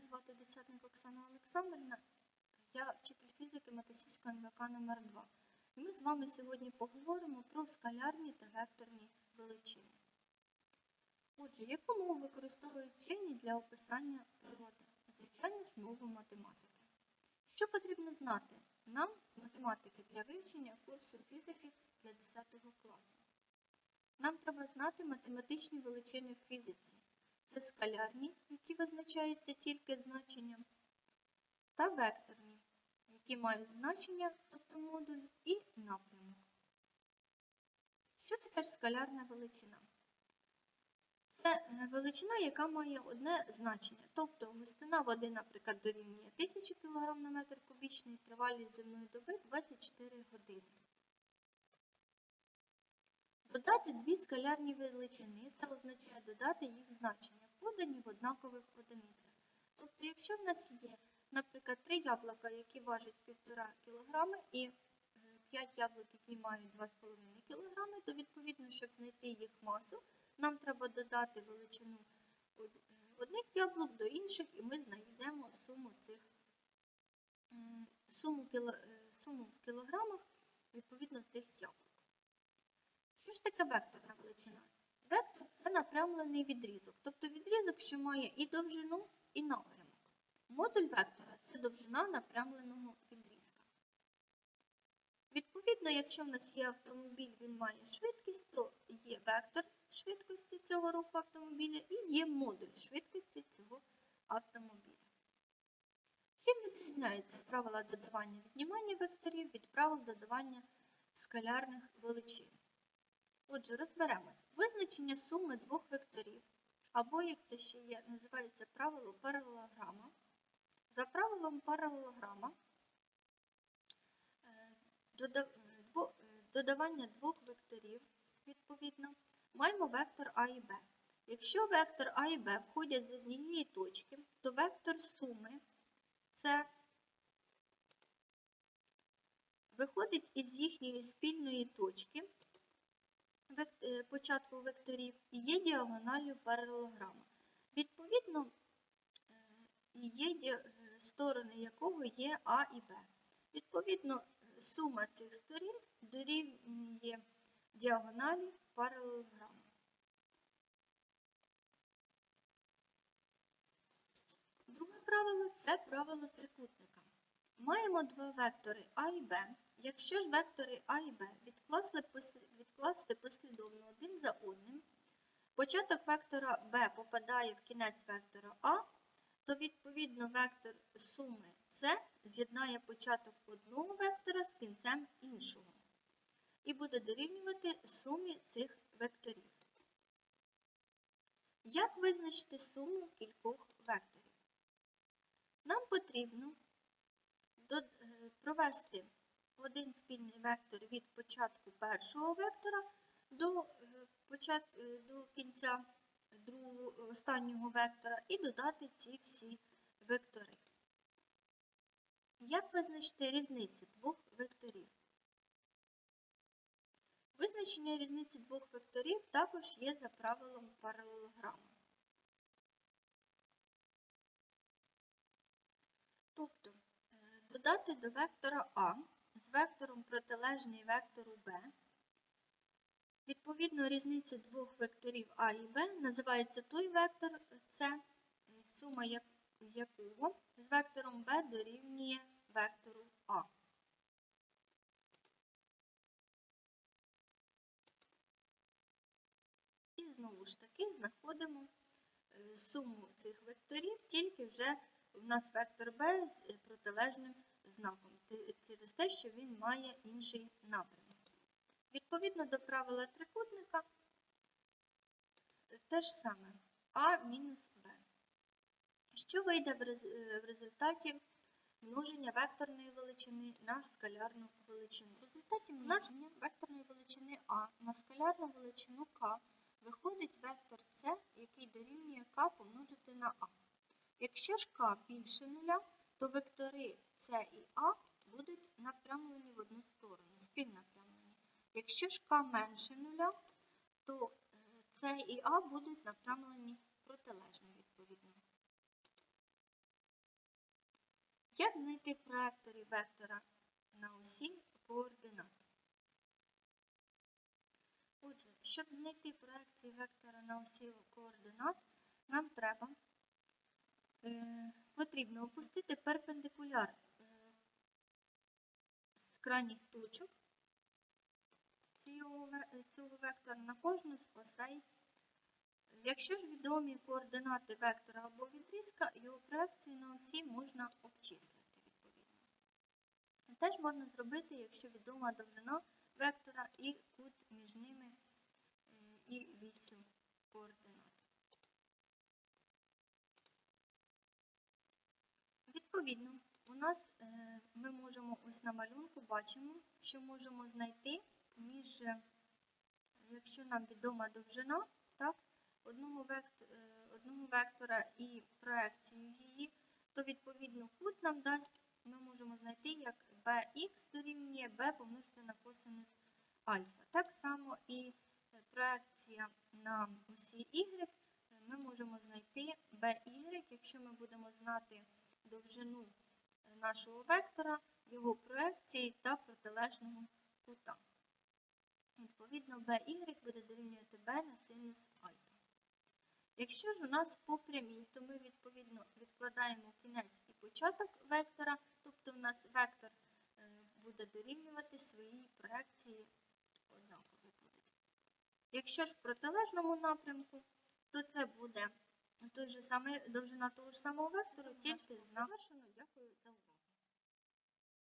Мене звати Десятник Оксана Олександрівна. Я вчитель фізики Матосівського НВК номер 2 І ми з вами сьогодні поговоримо про скалярні та векторні величини. Отже, яку мову використовують вчені для описання природи? Звичайно ж, мову математики. Що потрібно знати нам з математики для вивчення курсу фізики для 10 класу? Нам треба знати математичні величини в фізиці. Це скалярні, які визначаються тільки значенням, та векторні, які мають значення, тобто модуль, і напрямок. Що ж скалярна величина? Це е, величина, яка має одне значення, тобто густина води, наприклад, дорівнює 1000 кг на метр кубічний, тривалість земної доби 24 години. Додати дві скалярні величини це означає додати їх значення, подані в однакових одиницях. Тобто, якщо в нас є, наприклад, три яблука, які важать 1,5 кг, і 5 яблук, які мають 2,5 кг, то відповідно, щоб знайти їх масу, нам треба додати величину е, одних яблук до інших, і ми знайдемо суму цих суму, кіло, е, суму в кілограмах відповідно цих яблук. Що ж таке векторна величина? Вектор це напрямлений відрізок, тобто відрізок, що має і довжину, і напрямок. Модуль вектора це довжина напрямленого відрізка. Відповідно, якщо в нас є автомобіль, він має швидкість, то є вектор швидкості цього руху автомобіля і є модуль швидкості цього автомобіля. Чим відрізняються правила додавання віднімання векторів від правил додавання скалярних величин? Отже, розберемось. Визначення суми двох векторів, або, як це ще є, називається правило паралелограма. За правилом паралелограма е, додавання двох векторів, відповідно, маємо вектор А і Б. Якщо вектор А і Б входять з однієї точки, то вектор суми це виходить із їхньої спільної точки початку векторів є діагоналлю паралелограма. Відповідно, е, є е, сторони якого є А і Б. Відповідно, е, сума цих сторін дорівнює діагоналі паралелограма. Друге правило це правило трикутника. Маємо два вектори А і Б. Якщо ж вектори А і Б відкласти, послідовно один за одним, початок вектора Б попадає в кінець вектора А, то відповідно вектор суми С з'єднає початок одного вектора з кінцем іншого і буде дорівнювати сумі цих векторів. Як визначити суму кількох векторів? Нам потрібно е, провести один спільний вектор від початку першого вектора до, е, почат... е, до кінця другого, останнього вектора і додати ці всі вектори. Як визначити різницю двох векторів? Визначення різниці двох векторів також є за правилом паралелограма. Тобто е, додати до вектора А вектором протилежний вектору Б. Відповідно, різницю двох векторів А і Б називається той вектор С, е, сума якого з вектором Б дорівнює вектору А. І знову ж таки знаходимо е, суму цих векторів, тільки вже у нас вектор b з е, протилежним знаком, через те, що він має інший напрямок. Відповідно до правила трикутника, те ж саме а мінус b. Що вийде в рез- в результаті множення векторної величини на скалярну величину? В результаті множення векторної величини а на скалярну величину k виходить вектор c, який дорівнює k помножити на а. Якщо ж k більше нуля, то вектори c і a будуть напрямлені в одну сторону, співнапрямлені. Якщо ж k менше нуля, то е, c і a будуть напрямлені протилежно відповідно. Як знайти проекторі вектора на осі координат? Отже, щоб знайти проекції вектора на осі координат, нам треба е, потрібно опустити перпендикуляр е, з крайніх точок цього, вектора на кожну з осей. Якщо ж відомі координати вектора або відрізка, його проекцію на осі можна обчислити відповідно. Теж можна зробити, якщо відома довжина вектора і кут між ними е, і вісю координат. Відповідно, у нас е, ми можемо ось на малюнку бачимо, що можемо знайти між, е, якщо нам відома довжина, так, одного, е, одного вектора і проекцію її, то відповідно кут нам дасть, ми можемо знайти як bx дорівнює b помножити на косинус альфа. Так само і проекція на осі y ми можемо знайти by, якщо ми будемо знати довжину е, нашого вектора, його проекції та протилежного кута. Відповідно, by буде дорівнювати b на синус альфа. Якщо ж у нас по прямій, то ми відповідно відкладаємо кінець і початок вектора, тобто в нас вектор е, буде дорівнювати своїй проекції однаково. Якщо ж в протилежному напрямку, то це буде той же самий довжина того ж самого вектору, тільки з. Дякую за увагу.